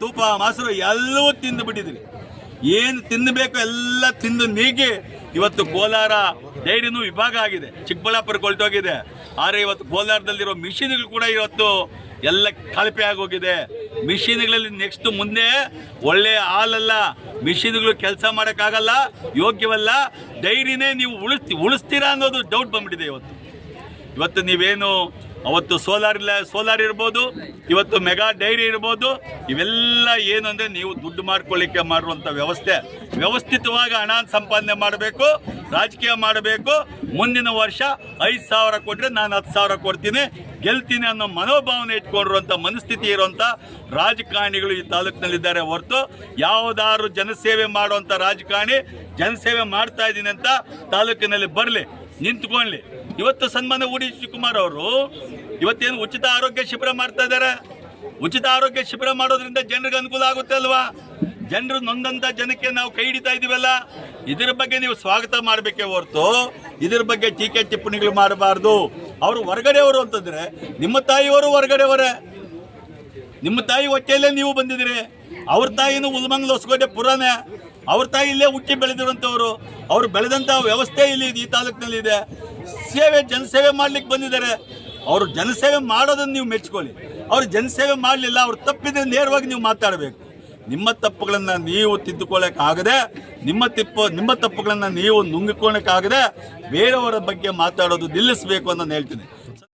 ತೂಪ ಮೊಸರು ಎಲ್ಲವೂ ತಿಂದು ಬಿಟ್ಟಿದ್ರಿ ಏನು ತಿನ್ನಬೇಕು ಎಲ್ಲ ತಿಂದು ನೀಗಿ ಇವತ್ತು ಕೋಲಾರ ಡೈರಿನೂ ವಿಭಾಗ ಆಗಿದೆ. ಚಿಕ್ಕಬಳ್ಳಾಪುರ ಕೊಲ್ಟೋಗಿದೆ ಆದರೆ ಇವತ್ತು ಕೋಲಾರದಲ್ಲಿರೋ ಮಿಷಿನ್ಗಳು ಕೂಡ ಇವತ್ತು ಎಲ್ಲ ಕಳಪೆ ಆಗೋಗಿದೆ. ಮಿಷಿನ್ಗಳಲ್ಲಿ ನೆಕ್ಸ್ಟ್ ಮುಂದೆ ಒಳ್ಳೆಯ ಹಾಲಲ್ಲ, ಮಿಷಿನ್ಗಳು ಕೆಲಸ ಮಾಡೋಕ್ಕಾಗಲ್ಲ, ಯೋಗ್ಯವಲ್ಲ, ಡೈರಿನೇ ನೀವು ಉಳಿಸ್ತಿ, ಉಳಿಸ್ತೀರಾ ಅನ್ನೋದು ಡೌಟ್ ಬಂದ್ಬಿಟ್ಟಿದೆ ಇವತ್ತು. ಇವತ್ತು ನೀವೇನು ಅವತ್ತು ಸೋಲಾರ್ ಇಲ್ಲ, ಸೋಲಾರ್ ಇರ್ಬೋದು, ಇವತ್ತು ಮೆಗಾ ಡೈರಿ ಇರ್ಬೋದು, ಇವೆಲ್ಲ ಏನು ಅಂದರೆ ನೀವು ದುಡ್ಡು ಮಾಡ್ಕೊಳ್ಳಿಕ್ಕೆ ಮಾಡಿರುವಂಥ ವ್ಯವಸ್ಥೆ. ವ್ಯವಸ್ಥಿತವಾಗಿ ಹಣ ಸಂಪಾದನೆ ಮಾಡಬೇಕು, ರಾಜಕೀಯ ಮಾಡಬೇಕು. ಮುಂದಿನ ವರ್ಷ ಐದು ಸಾವಿರ ಕೊಟ್ಟರೆ ನಾನು ಹತ್ತು ಸಾವಿರ ಕೊಡ್ತೀನಿ. ಗೆಲ್ತೀನಿ ಅನ್ನೋ ಮನೋಭಾವನೆ ಇಟ್ಕೊಂಡಿರುವಂಥ ಮನಸ್ಥಿತಿ ಇರುವಂಥ ರಾಜಕಾರಣಿಗಳು ಈ ತಾಲೂಕಿನಲ್ಲಿದ್ದಾರೆ ಹೊರತು ಯಾವುದಾದ್ರು ಜನಸೇವೆ ಮಾಡುವಂಥ ರಾಜಕಾರಣಿ, ಜನಸೇವೆ ಮಾಡ್ತಾ ಇದ್ದೀನಿ ಅಂತ ತಾಲೂಕಿನಲ್ಲಿ ಬರಲಿ. ನಿಂತ್ಕೊಳ್ಳಿ ಇವತ್ತು ಸನ್ಮಾನ ಉಡಿ ಶಿವಕುಮಾರ್ ಅವರು ಇವತ್ತೇನು ಉಚಿತ ಆರೋಗ್ಯ ಶಿಬಿರ ಮಾಡ್ತಾ ಇದ್ದಾರೆ ಉಚಿತ ಆರೋಗ್ಯ ಶಿಬಿರ ಮಾಡೋದ್ರಿಂದ ಜನರಿಗೆ ಅನುಕೂಲ ಆಗುತ್ತೆ ಅಲ್ವಾ? ಜನರು ನೊಂದಂತ ಜನಕ್ಕೆ ನಾವು ಕೈ ಹಿಡಿತಾ ಇದೀವಲ್ಲ? ಇದರ ಬಗ್ಗೆ ನೀವು ಸ್ವಾಗತ ಮಾಡಬೇಕೇ ಹೊರತು, ಇದ್ರ ಬಗ್ಗೆ ಟೀಕೆ ಟಿಪ್ಪಣಿಗಳು ಮಾಡಬಾರ್ದು. ಅವರು ಹೊರಗಡೆಯವರು ಅಂತಂದ್ರೆ, ನಿಮ್ಮ ತಾಯಿಯವರು ಹೊರಗಡೆಯವರೇ. ನಿಮ್ಮ ತಾಯಿ ಹೊಟ್ಟೆಯಲ್ಲೇ ನೀವು ಬಂದಿದ್ದೀರಿ. ಅವ್ರ ತಾಯಿನೂ ಉಲ್ಮಂಗ್ಲೋಸ್ಕೋಟೆ ಪುರಾನೆ. ಅವ್ರ ತಾಯಿ ಇಲ್ಲೇ ಹುಟ್ಟಿ ಬೆಳೆದಿರುವಂಥವ್ರು, ಅವ್ರು ಬೆಳೆದಂಥ ವ್ಯವಸ್ಥೆ ಇಲ್ಲಿ ಈ ತಾಲೂಕಿನಲ್ಲಿ ಇದೆ. ಸೇವೆ, ಜನಸೇವೆ ಮಾಡ್ಲಿಕ್ಕೆ ಬಂದಿದ್ದಾರೆ. ಅವರು ಜನಸೇವೆ ಮಾಡೋದನ್ನು ನೀವು ಮೆಚ್ಕೊಳ್ಳಿ. ಅವ್ರು ಜನಸೇವೆ ಮಾಡಲಿಲ್ಲ, ಅವ್ರು ತಪ್ಪಿದ್ರೆ ನೇರವಾಗಿ ನೀವು ಮಾತಾಡಬೇಕು. ನಿಮ್ಮ ತಪ್ಪುಗಳನ್ನು ನೀವು ತಿದ್ದುಕೊಳ್ಳೋಕ್ಕಾಗದೆ, ನಿಮ್ಮ ತಿಪ್ಪು, ನಿಮ್ಮ ತಪ್ಪುಗಳನ್ನು ನೀವು ನುಂಗಿಕೊಳ್ಳೋಕ್ಕಾಗದೆ, ಬೇರೆಯವರ ಬಗ್ಗೆ ಮಾತಾಡೋದು ನಿಲ್ಲಿಸಬೇಕು ಅಂತ ಹೇಳ್ತೀನಿ.